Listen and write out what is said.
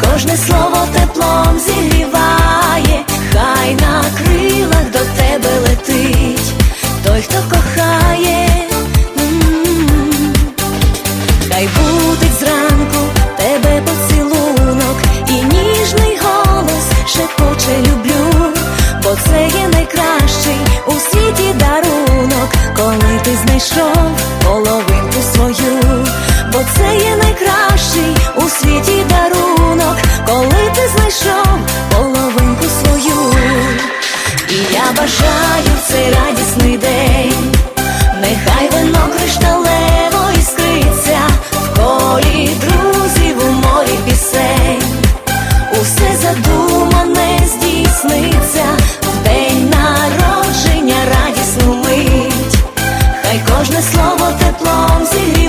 кожне слово теплом зігріває, хай на крилах до тебе летить, той, хто кохає. Хай будить зранку тебе поцілунок і ніжний голос шепоче люблю, бо це є найкращий у світі дарунок, коли ти знайшов половинку свою, бо це є найкращий у світі дарунок, народження